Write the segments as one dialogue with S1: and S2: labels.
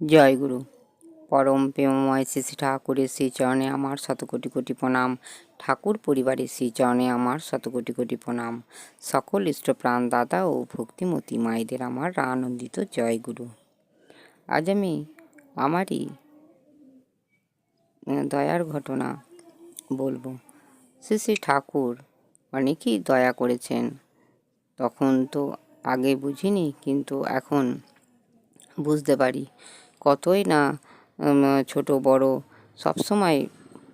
S1: জয় গুরু। পরম প্রেমময় শ্রী ঠাকুরের শ্রীচরণে আমার শত কোটি কোটি প্রণাম। ঠাকুর পরিবারের শ্রীচরণে আমার শত কোটি কোটি প্রণাম। সকল ইষ্টপ্রাণ দাদা ও ভক্তিমতী মায়েদের আমার আনন্দিত জয় গুরু। আজ আমি আমারই দয়ার ঘটনা বলব। শ্রী শ্রী ঠাকুর অনেকেই দয়া করেছেন। তখন তো আগে বুঝিনি, কিন্তু এখন বুঝতে পারি। কতই না ছোট, বড় সবসময়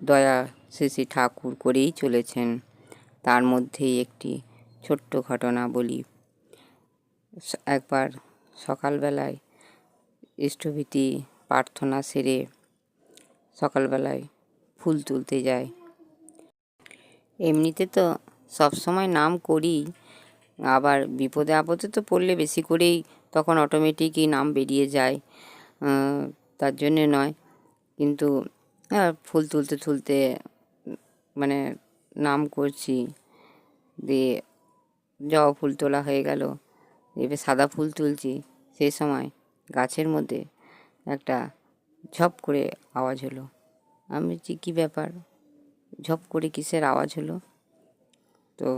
S1: দয়া শ্রী শ্রী ঠাকুর করেই চলেছেন। তার মধ্যেই একটি ছোট্ট ঘটনা বলি। একবার সকালবেলায় ইষ্টভীতি প্রার্থনা সেরে সকালবেলায় ফুল তুলতে যায়। এমনিতে তো সবসময় নাম করি, আবার বিপদে আপদে তো পড়লে বেশি করেই তখন অটোমেটিকই নাম বেরিয়ে যায়। তার জন্যে নয়। কিন্তু আহ, ফুল তুলতে তুলতে মানে নাম করছি দিয়ে জবা ফুল তোলা হয়ে গেল। এবার সাদা ফুল তুলছি সেই সময় গাছের মধ্যে একটা ঝপ করে আওয়াজ হলো। আমি বলছি কী ব্যাপার? ঝপ করে কিসের আওয়াজ হলো? তো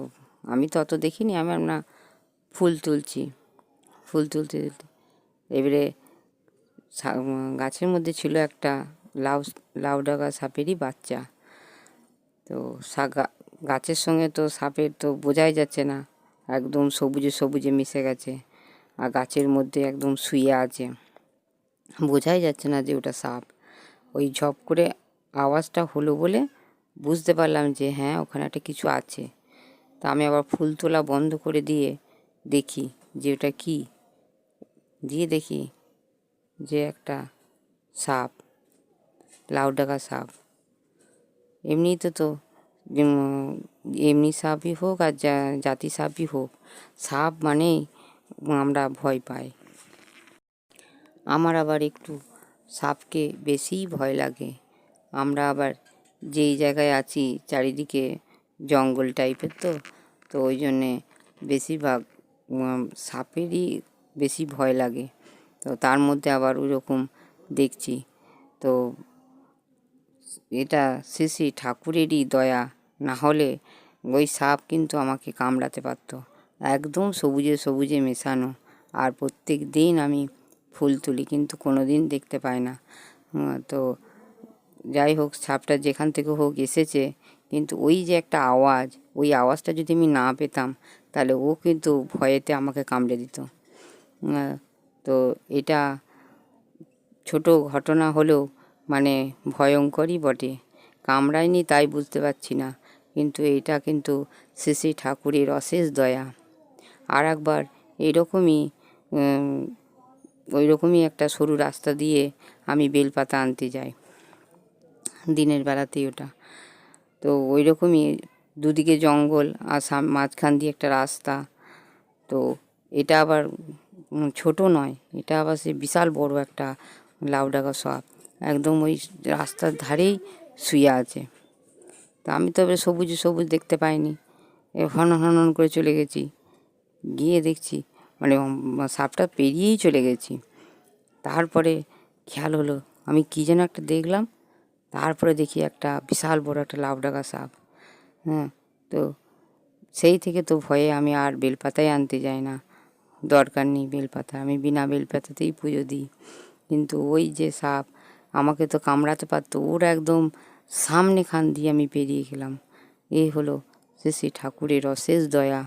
S1: আমি তো অত দেখিনি আমি না ফুল তুলছি। ফুল তুলতে তুলতে এবারে গাছের মধ্যে ছিল একটা লাউ লাউ ডাগা সাপেরই বাচ্চা। তো গাছের সঙ্গে তো সাপের তো বোঝাই যাচ্ছে না, একদম সবুজে সবুজে মিশে গেছে আর গাছের মধ্যে একদম শুয়ে আছে। বোঝাই যাচ্ছে না যে ওটা সাপ। ওই ঝপ করে আওয়াজটা হলো বলে বুঝতে পারলাম যে হ্যাঁ ওখানে একটা কিছু আছে। তা আমি আবার ফুল তোলা বন্ধ করে দিয়ে দেখি যে ওটা কি। দিয়ে দেখি যে একটা সাপ, লাউ ডাকা সাপ। এমনিতে তো এমনি সাপই হোক আর জাতি সাপই হোক, সাপ মানেই আমরা ভয় পাই। আমার আবার একটু সাপকে বেশিই ভয় লাগে। আমরা আবার যেই জায়গায় আছি, চারিদিকে জঙ্গল টাইপের তো তো ওই জন্যে বেশিরভাগ সাপেরই বেশি ভয় লাগে। তো তার মধ্যে আবার ওই রকম দেখছি। তো এটা শ্রী ঠাকুরেরই দয়া, না হলে ওই সাপ কিন্তু আমাকে কামড়াতে পারতো। একদম সবুজে সবুজে মেশানো আর প্রত্যেক দিন আমি ফুল তুলি, কিন্তু কোনো দিন দেখতে পাই না। তো যাই হোক, সাপটা যেখান থেকে হোক এসেছে, কিন্তু ওই যে একটা আওয়াজ, ওই আওয়াজটা যদি আমি না পেতাম, তাহলে ও কিন্তু ভয়েতে আমাকে কামড়ে দিত। তো এটা ছোট ঘটনা হলেও মানে ভয়ঙ্করই বটে। কামড়ায়নি তাই বুঝতে পারছি না, কিন্তু এটা কিন্তু শ্রী শ্রী ঠাকুরের অশেষ দয়া। আর একবার এরকমই ওই রকমই একটা সরু রাস্তা দিয়ে আমি বেলপাতা আনতে যাই, দিনের বেলাতেই ওটা। তো ওই রকমই দুদিকে জঙ্গল আর মাঝখান দিয়ে একটা রাস্তা। তো এটা আবার ছোট নয়। এটা আবার সে বিশাল বড় একটা লাউ লাউডাকা সাপ। একদম ওই রাস্তার ধারেই শুয়ে আছে। তা আমি তো এবার সবুজ সবুজ দেখতে পাইনি। এ হন হন হন করে চলে গেছি। গিয়ে দেখছি মানে সাপটা পেরিয়েই চলে গেছি। তারপরে খেয়াল হলো, আমি কী যেন একটা দেখলাম। তারপরে দেখি একটা বিশাল বড় একটা লাউ লাউডাকা সাপ। হ্যাঁ তো সেই থেকে তো ভয়ে আমি আর বেলপাতাই আনতে যাই না। দরকার নেই বেলপাতা। আমি বিনা বেলপাতাতেই পুজো দিই। কিন্তু ওই যে সাপ, আমাকে তো কামড়াতে পারতো। ওর একদম সামনে খান দিয়ে আমি পেরিয়ে গেলাম। এই হলো শ্রী শ্রী ঠাকুরের অশেষ দয়া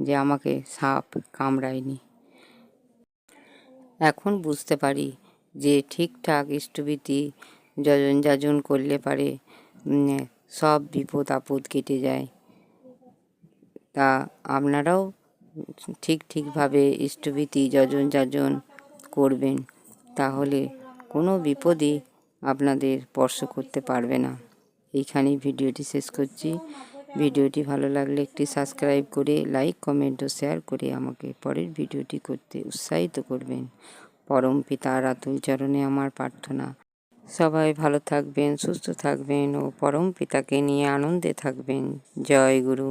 S1: যে আমাকে সাপ কামড়ায়নি। এখন বুঝতে পারি যে ঠিকঠাক ইষ্টভীতি যজন যাজন করলে পারে সব বিপদ আপদ কেটে যায়। তা আপনারাও ঠিক ঠিকভাবে ইষ্টভীতি যজন যাজন করবেন, তাহলে কোনো বিপদই আপনাদের স্পর্শ করতে পারবে না। এইখানেই ভিডিওটি শেষ করছি। ভিডিওটি ভালো লাগলে একটি সাবস্ক্রাইব করে, লাইক, কমেন্ট ও শেয়ার করে আমাকে পরের ভিডিওটি করতে উৎসাহিত করবেন। পরম পিতার আতুল চরণে আমার প্রার্থনা। সবাই ভালো থাকবেন, সুস্থ থাকবেন ও পরম পিতাকে নিয়ে আনন্দে থাকবেন। জয় গুরু।